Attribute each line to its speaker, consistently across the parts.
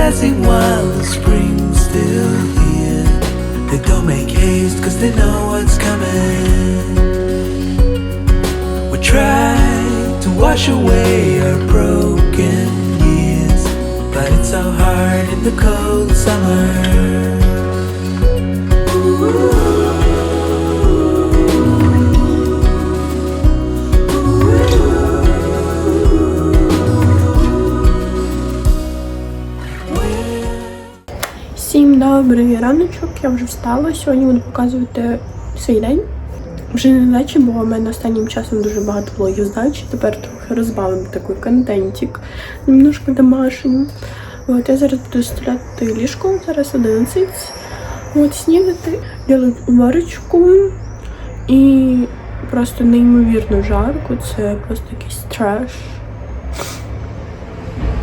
Speaker 1: dancing while the spring's still here. They don't make haste cause they know what's coming. We try to wash away our broken years, but it's so hard in the cold summer.
Speaker 2: Всім добрий раночок, я вже встала. Сьогодні буду показувати свій день. Вже не дачі, бо у мене останнім часом дуже багато влогів з дачі. Тепер трохи розбавимо такий контентик, немножко домашній. От я зараз буду стріляти ліжко, зараз 11. От снідати, делать варочку і просто неймовірно жарко. Це просто якийсь треш.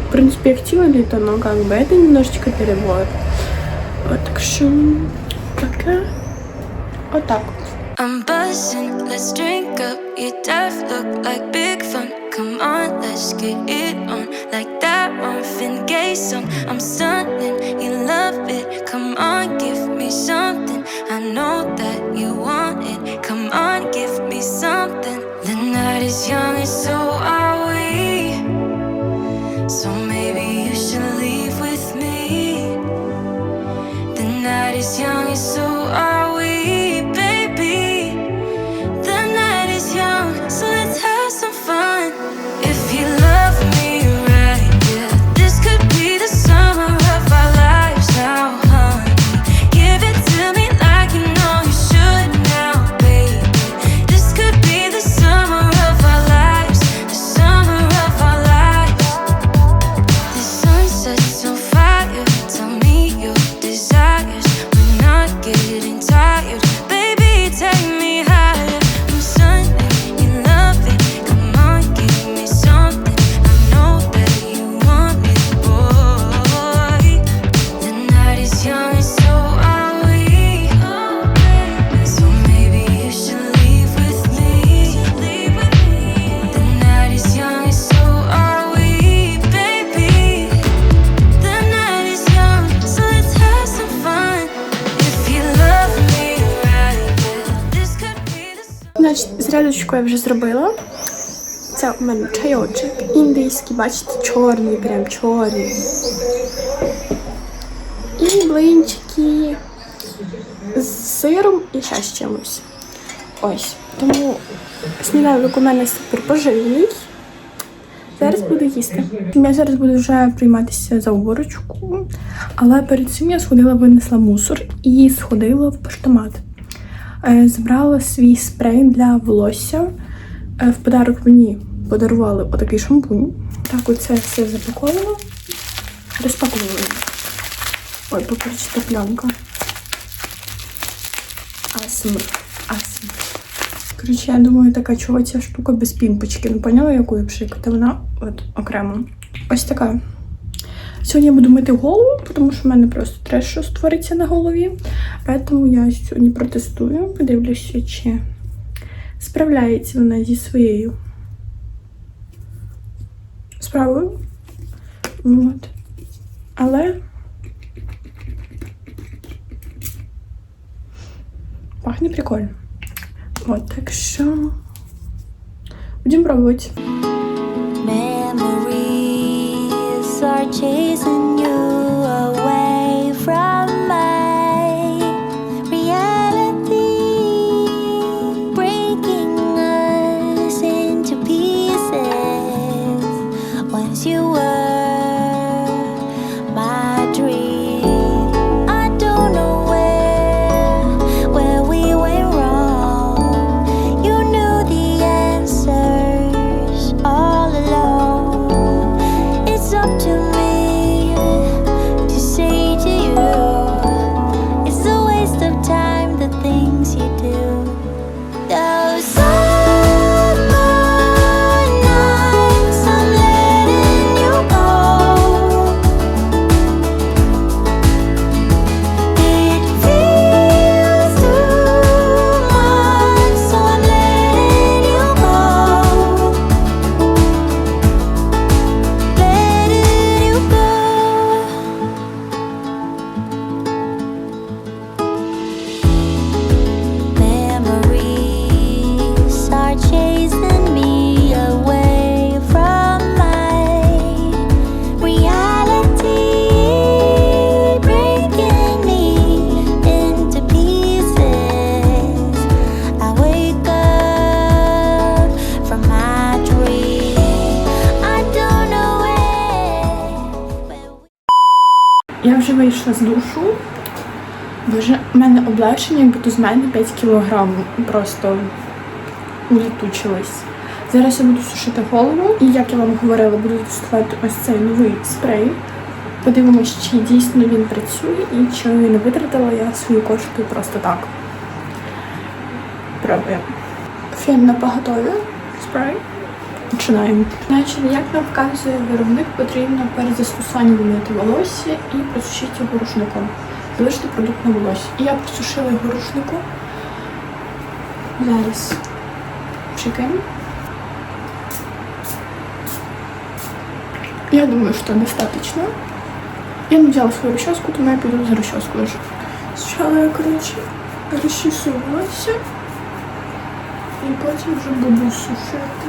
Speaker 2: В принципе, я хотела лето, но как бы это немножечко перебор. Вот, так что пока вот так вот.
Speaker 3: I'm buzzing, let's drink up. Your death look like big fun. Come on, let's get it on. Like that Marvin Gaye song. I'm stunning, you love it. Come on, give me something. I know that you want it. Come on, give me something. The night is young and so
Speaker 2: зрядочку я вже зробила. Це у мене чайочок індійський, бачите, чорний, прям чорний. І блинчики з сиром і ще з чимось. Ось. Тому сніданок у мене супер поживний. Зараз буду їсти. Я зараз буду вже прийматися за уборочку, але перед цим я сходила, винесла мусор і сходила в поштомат. Е, Забрала свій спрей для волосся. Е, В подарок мені подарували отакий шампунь. Так, оце все запаковано. Розпаковую. Ой, поперечна пленка. Асмр. Асмр. Коротше, я думаю, така чого ця штука без пімпочки. Ну, поняла, яку я пшикати? Вона от окремо. Ось така. Сьогодні я буду мити голову, тому що в мене просто треш, що створиться на голові. Тому я сьогодні протестую, подивлюся, чи справляється вона зі своєю справою. От. Але пахне прикольно. От, так що будемо пробувати.
Speaker 4: Memories are chasing you away from
Speaker 2: вийшла з душу. Боже, в мене облегшення, як будто з мене 5 кілограм просто улітучилось. Зараз я буду сушити голову, і як я вам говорила, буду тестувати ось цей новий спрей. Подивимось, чи дійсно він працює і чи не витратила я свої кошти просто так. Пробуємо. Фен на поготові. Спрей. Починаємо. Значить, як нам вказує виробник, потрібно перед застосуванням вимити волосся і просушити його рушником. Залишити продукт на волосся. І я просушила його рушником. Зараз чекаємо. Я думаю, что достаточно. Я не взяла свою расческу, то я пойду за расческой уже. Сначала я, короче, розчісую волосся і потім вже буду сушити.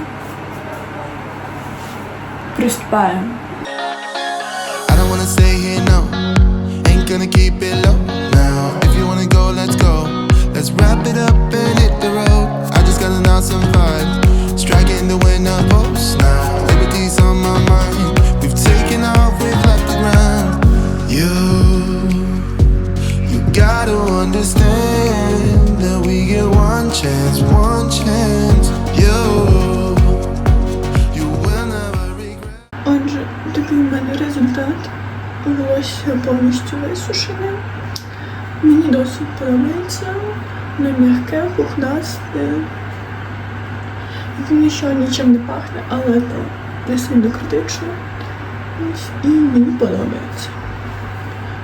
Speaker 5: Go, let's go. Let's wrap it up and hit the road. I just got an awesome vibe. Striking the winner post
Speaker 2: Волосся повністю висушене. Мені досить подобається. Воно м'яке, пухнасте. Він ще нічим не пахне, але то не сильно критично. І мені подобається.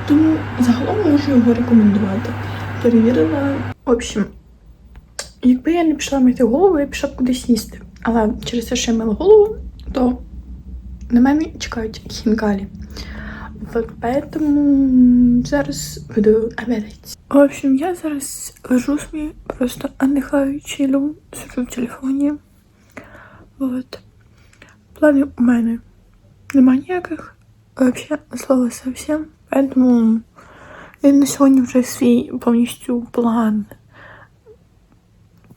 Speaker 2: Тому загалом можу його рекомендувати. Перевірила. В общем, якби я не пішла мити голову, я пішла б кудись їсти. Але через те, що я мила голову, то на мене чекають хінкалі. Вот поэтому зараз буду обедать. В общем, я зараз лежу собі, просто отдыхаю, чилю, сижу в телефоні. Вот. Планів у мене нема ніяких. Вообще, слова совсем. Поэтому я на сьогодні вже свій повністю план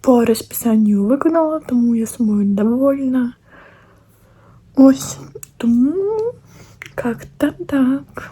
Speaker 2: по розписанню виконала, тому я собою довольна. Ось тому как-то так.